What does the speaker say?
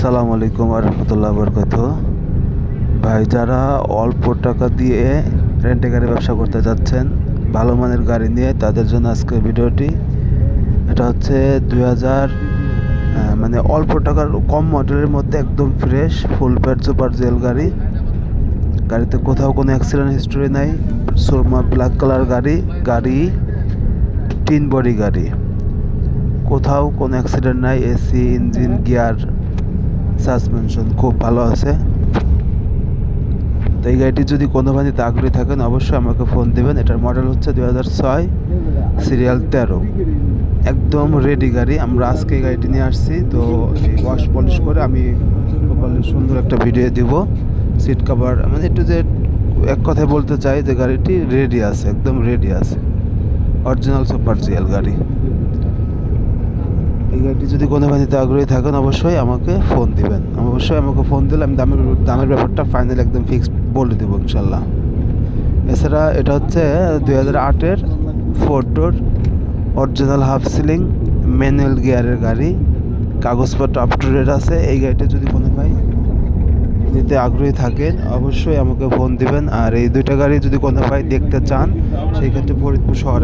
আসসালামু আলাইকুম রহমতুল্লাহ বরকত ভাই, যারা অল্প টাকা দিয়ে রেন্টে গাড়ি ব্যবসা করতে যাচ্ছেন, ভালো মানের গাড়ি নিয়ে তাদের জন্য আজকে ভিডিওটি, এটা হচ্ছে দুই হাজার মানে অল্প টাকার কম মডেলের মধ্যে একদম fresh full pad super gel গাড়ি। গাড়িতে কোথাও কোনো অ্যাক্সিডেন্ট হিস্টোরি নাই, সুরমা ব্ল্যাক কালার গাড়ি গাড়ি তিন বডি গাড়ি। কোথাও কোনো অ্যাক্সিডেন্ট নাই, এসি, ইঞ্জিন, গিয়ার সাসপেনশন খুব ভালো আছে। তো এই গাড়িটি যদি কোনো ভানিতে আগ্রহী থাকেন, অবশ্যই আমাকে ফোন দেবেন। এটার মডেল হচ্ছে দুই হাজার ছয়, সিরিয়াল তেরো। একদম রেডি গাড়ি। আমরা আজকে এই গাড়িটি নিয়ে আসছি। তো ওয়াশ পলিশ করে আমি সুন্দর একটা ভিডিও দিব। সিট কভার মানে একটু যে এক কথায় বলতে চাই যে গাড়িটি রেডি আছে, একদম রেডি আছে। অরিজিনাল সুপার জিএল গাড়ি। এই গাড়িটি যদি কোনো বাড়িতে আগ্রহী থাকেন, অবশ্যই আমাকে ফোন দিবেন। অবশ্যই আমাকে ফোন দিলে আমি দামের দামের ব্যাপারটা ফাইনাল একদম ফিক্সড বলে দেবো ইনশাল্লাহ এছাড়া এটা হচ্ছে দুই হাজার আটের four door original half ceiling manual গিয়ারের গাড়ি। কাগজপত্র আপ টু ডেট আছে, এই গাড়িটা যদি কোনো ভাই নিতে আগ্রহী থাকেন, অবশ্যই আমাকে ফোন দিবেন। আর এই দুইটা গাড়ি যদি কোনো ভাই দেখতে চান, সেই ক্ষেত্রে ফরিদপুর শহর